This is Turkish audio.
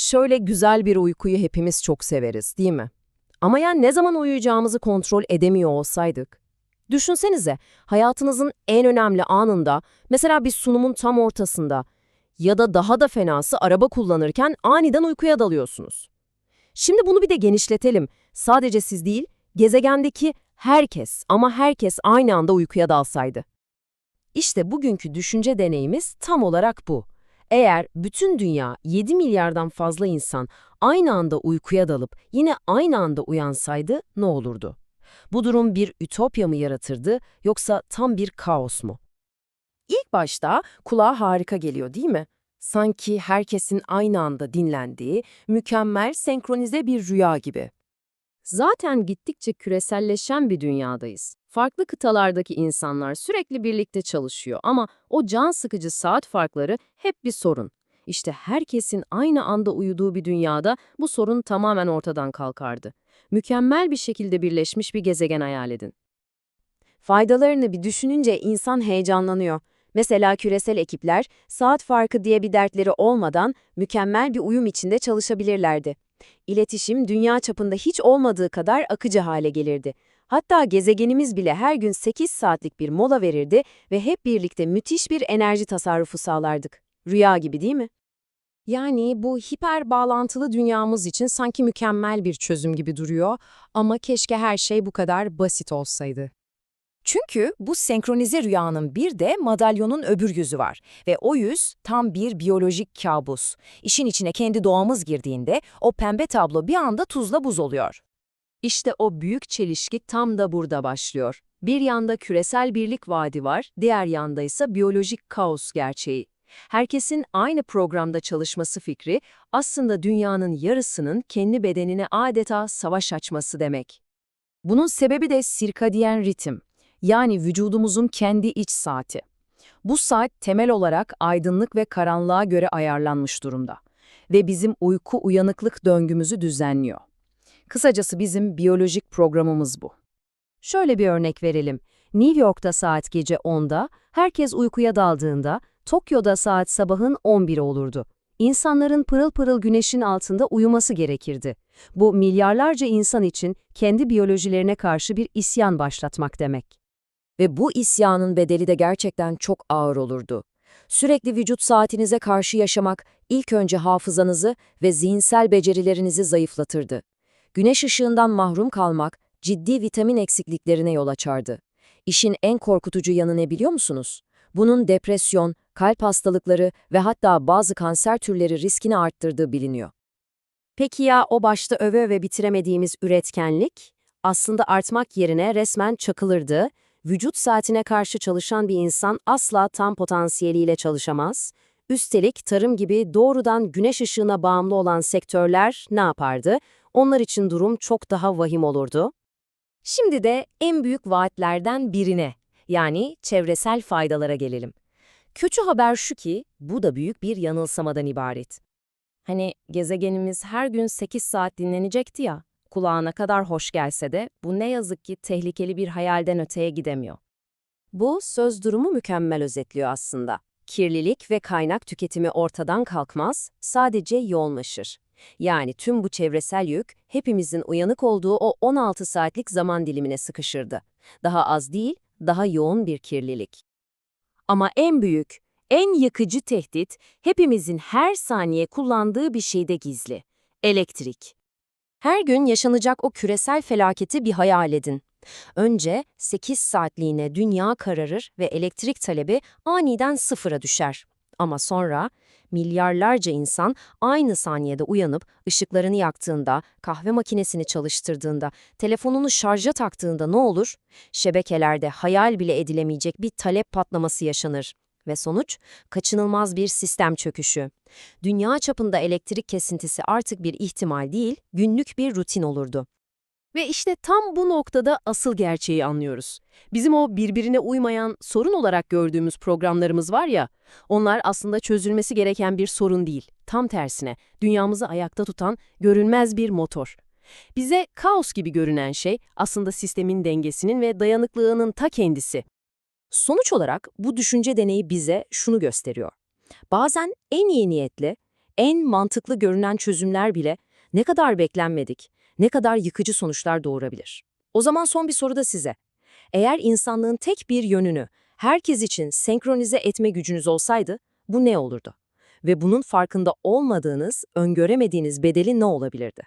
Şöyle güzel bir uykuyu hepimiz çok severiz, değil mi? Ama ya ne zaman uyuyacağımızı kontrol edemiyor olsaydık? Düşünsenize, hayatınızın en önemli anında, mesela bir sunumun tam ortasında ya da daha da fenası araba kullanırken aniden uykuya dalıyorsunuz. Şimdi bunu bir de genişletelim. Sadece siz değil, gezegendeki herkes ama herkes aynı anda uykuya dalsaydı. İşte bugünkü düşünce deneyimiz tam olarak bu. Eğer bütün dünya 7 milyardan fazla insan aynı anda uykuya dalıp yine aynı anda uyansaydı ne olurdu? Bu durum bir ütopya mı yaratırdı yoksa tam bir kaos mu? İlk başta kulağa harika geliyor değil mi? Sanki herkesin aynı anda dinlendiği, mükemmel, senkronize bir rüya gibi. Zaten gittikçe küreselleşen bir dünyadayız. Farklı kıtalardaki insanlar sürekli birlikte çalışıyor ama o can sıkıcı saat farkları hep bir sorun. İşte herkesin aynı anda uyuduğu bir dünyada bu sorun tamamen ortadan kalkardı. Mükemmel bir şekilde birleşmiş bir gezegen hayal edin. Faydalarını bir düşününce insan heyecanlanıyor. Mesela küresel ekipler saat farkı diye bir dertleri olmadan mükemmel bir uyum içinde çalışabilirlerdi. İletişim dünya çapında hiç olmadığı kadar akıcı hale gelirdi. Hatta gezegenimiz bile her gün 8 saatlik bir mola verirdi ve hep birlikte müthiş bir enerji tasarrufu sağlardık. Rüya gibi değil mi? Yani bu hiper bağlantılı dünyamız için sanki mükemmel bir çözüm gibi duruyor ama keşke her şey bu kadar basit olsaydı. Çünkü bu senkronize rüyanın bir de madalyonun öbür yüzü var ve o yüz tam bir biyolojik kabus. İşin içine kendi doğamız girdiğinde o pembe tablo bir anda tuzla buz oluyor. İşte o büyük çelişki tam da burada başlıyor. Bir yanda küresel birlik vaadi var, diğer yanda ise biyolojik kaos gerçeği. Herkesin aynı programda çalışması fikri aslında dünyanın yarısının kendi bedenine adeta savaş açması demek. Bunun sebebi de sirkadiyen ritim, yani vücudumuzun kendi iç saati. Bu saat temel olarak aydınlık ve karanlığa göre ayarlanmış durumda ve bizim uyku-uyanıklık döngümüzü düzenliyor. Kısacası bizim biyolojik programımız bu. Şöyle bir örnek verelim. New York'ta saat gece 10'da, herkes uykuya daldığında Tokyo'da saat sabahın 11'i olurdu. İnsanların pırıl pırıl güneşin altında uyuması gerekirdi. Bu milyarlarca insan için kendi biyolojilerine karşı bir isyan başlatmak demek. Ve bu isyanın bedeli de gerçekten çok ağır olurdu. Sürekli vücut saatinize karşı yaşamak ilk önce hafızanızı ve zihinsel becerilerinizi zayıflatırdı. Güneş ışığından mahrum kalmak ciddi vitamin eksikliklerine yol açardı. İşin en korkutucu yanı ne biliyor musunuz? Bunun depresyon, kalp hastalıkları ve hatta bazı kanser türleri riskini arttırdığı biliniyor. Peki ya o başta öve öve bitiremediğimiz üretkenlik? Aslında artmak yerine resmen çakılırdı. Vücut saatine karşı çalışan bir insan asla tam potansiyeliyle çalışamaz. Üstelik tarım gibi doğrudan güneş ışığına bağımlı olan sektörler ne yapardı? Onlar için durum çok daha vahim olurdu. Şimdi de en büyük vaatlerden birine, yani çevresel faydalara gelelim. Kötü haber şu ki, bu da büyük bir yanılsamadan ibaret. Hani gezegenimiz her gün 8 saat dinlenecekti ya, kulağına kadar hoş gelse de bu ne yazık ki tehlikeli bir hayalden öteye gidemiyor. Bu söz durumu mükemmel özetliyor aslında. Kirlilik ve kaynak tüketimi ortadan kalkmaz, sadece yoğunlaşır. Yani tüm bu çevresel yük hepimizin uyanık olduğu o 16 saatlik zaman dilimine sıkışırdı. Daha az değil, daha yoğun bir kirlilik. Ama en büyük, en yakıcı tehdit hepimizin her saniye kullandığı bir şeyde gizli. Elektrik. Her gün yaşanacak o küresel felaketi bir hayal edin. Önce 8 saatliğine dünya kararır ve elektrik talebi aniden sıfıra düşer. Ama sonra milyarlarca insan aynı saniyede uyanıp ışıklarını yaktığında, kahve makinesini çalıştırdığında, telefonunu şarja taktığında ne olur? Şebekelerde hayal bile edilemeyecek bir talep patlaması yaşanır. Ve sonuç, kaçınılmaz bir sistem çöküşü. Dünya çapında elektrik kesintisi artık bir ihtimal değil, günlük bir rutin olurdu. Ve işte tam bu noktada asıl gerçeği anlıyoruz. Bizim o birbirine uymayan sorun olarak gördüğümüz programlarımız var ya, onlar aslında çözülmesi gereken bir sorun değil. Tam tersine, dünyamızı ayakta tutan görünmez bir motor. Bize kaos gibi görünen şey aslında sistemin dengesinin ve dayanıklılığının ta kendisi. Sonuç olarak bu düşünce deneyi bize şunu gösteriyor. Bazen en iyi niyetli, en mantıklı görünen çözümler bile ne kadar beklenmedik, ne kadar yıkıcı sonuçlar doğurabilir. O zaman son bir soru da size. Eğer insanlığın tek bir yönünü herkes için senkronize etme gücünüz olsaydı bu ne olurdu? Ve bunun farkında olmadığınız, öngöremediğiniz bedeli ne olabilirdi?